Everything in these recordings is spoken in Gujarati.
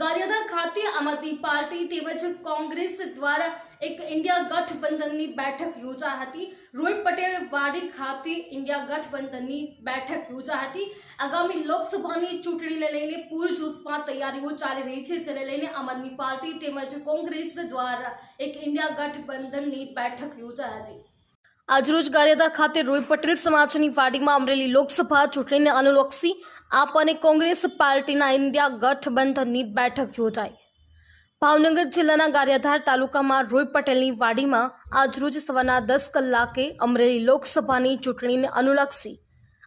ગારિયાધાર ખાતે આમ આદમી પાર્ટી તેમજ કોંગ્રેસ દ્વારા એક ઇન્ડિયા ગઠબંધનની બેઠક યોજાઈ હતી. રોહિત પટેલ વાડી ખાતે ઇન્ડિયા ગઠબંધનની બેઠક યોજાઈ હતી. આગામી લોકસભાની ચૂંટણીને લઈને પૂરજોશમાં તૈયારીઓ ચાલી રહી છે, જેને લઈને આમ આદમી પાર્ટી તેમજ કોંગ્રેસ દ્વારા એક ઇન્ડિયા ગઠબંધનની બેઠક યોજાઈ હતી. આજરોજ ગારિયાધાર ખાતે રોહિત પટેલ સમાજની વાડીમાં અમરેલી લોકસભા ચૂંટણીને અનુલક્ષી આપ અને કોંગ્રેસ પાર્ટીના ઇન્ડિયા ગઠબંધનની બેઠક યોજાઈ. ભાવનગર જિલ્લાના ગારિયાધાર તાલુકામાં રોય પટેલની વાડીમાં આજરોજ સવારના દસ કલાકે અમરેલી લોકસભાની ચૂંટણીને અનુલક્ષી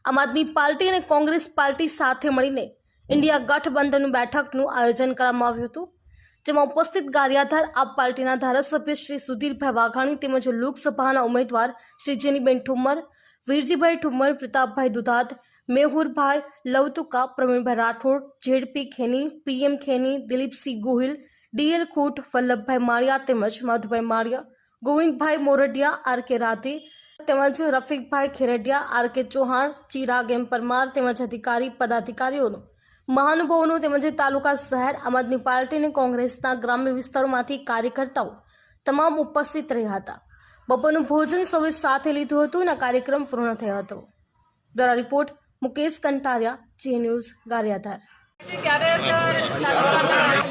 આમ આદમી પાર્ટી અને કોંગ્રેસ પાર્ટી સાથે મળીને ઇન્ડિયા ગઠબંધન બેઠકનું આયોજન કરવામાં આવ્યું હતું, જેમાં ઉપસ્થિત ગારિયાધાર આપ પાર્ટીના ધારાસભ્ય શ્રી સુધીરભાઈ વાઘાણી તેમજ લોકસભાના ઉમેદવાર Shri Jeniben Thummar Virjibhai Thummar Pratapbhai Dudhat Mehurbhai Lavtuka, Pravinbhai Rathod, ZP Kheni, PM Kheni, Dilipsinh Gohil, DL Khut, Vallabhbhai Maliya તેમજ માધુભાઈ માળિયા, ગોવિંદભાઈ મોરડિયા આર કે રાધે, તેમજ રફીકભાઈ ખેરડિયા આર કે ચૌહાણ, ચિરાગ એમ પરમાર તેમજ અધિકારી, પદાધિકારીઓનું. મહાનુભાવોનું તેમજ તાલુકા શહેર, આમ આદમી પાર્ટી અને કોંગ્રેસના ગ્રામ્ય વિસ્તારોમાંથી કાર્યકર્તાઓ તમામ ઉપસ્થિત રહ્યા હતા. બપોરનું ભોજન સૌએ સાથે લીધું હતું અને કાર્યક્રમ પૂર્ણ થયો હતો. દ્વારા રિપોર્ટ મુકેશ કંટારિયા જે ન્યૂઝ ગારિયાધાર.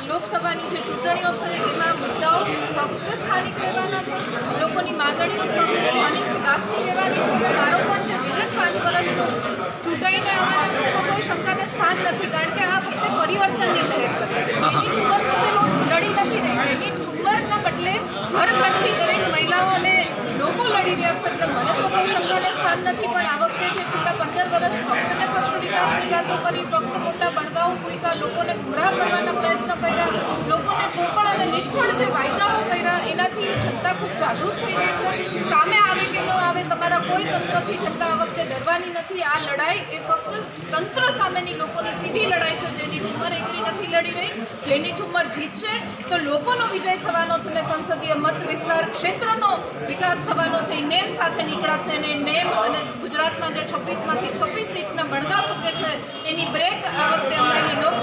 લોકસભાની જે ચૂંટણીઓ છે એમાં મુદ્દાઓ ફક્ત સ્થાનિક રહેવાના છે લોકોની માગણીઓ ફક્ત સ્થાનિક વિકાસની રહેવાની છે અને મારો પણ જે વિઝન પાંચ વર્ષનું ચૂંટાઈને આવવાના છે એમાં કોઈ શંકાને સ્થાન નથી કારણ કે આ વખતે પરિવર્તનની લહેર કરી છે. જેની ઠુમર પોતે લડી નથી રહી જેની ઠુમરના બદલે ઘર ઘરથી દરેક મહિલાઓને લોકો લડી રહ્યા છે એટલે મને તો કોઈ શંકાને સ્થાન નથી પણ આ વખતે જે છેલ્લા વર્ષ ફક્ત ને વિકાસની વાતો કરી, ફક્ત મોટા બણગાઓ ફૂંક્યા લોકોને ગુમરાહ કરવાના પ્રયત્ન કર્યા, લોકોને પોકળ અને નિષ્ફળ જે વાયદાઓ કર્યા એનાથી જનતા ખૂબ જાગૃત થઈ ગઈ છે. સામે આવે કે ન આવે તમારા કોઈ તંત્રથી જનતા આ વખતે ડરવાની નથી. આ લડાઈ એ ફક્ત તંત્ર સામેની લોકોની સીધી લડાઈ છે. જેની ઠુમર એકલી નથી લડી રહી. જેની ઠુમર જીતશે તો લોકોનો વિજય થવાનો છે ને સંસદીય મત વિસ્તાર ક્ષેત્રનો વિકાસ થવાનો છે. એ નેમ સાથે નીકળ્યા છે અને નેમ અને ગુજરાતમાં જે છવ્વીસમાંથી છવ્વીસ સીટના બણગા ફૂકે છે, એની બ્રેક આ વખતે અમરેલી લોકસભા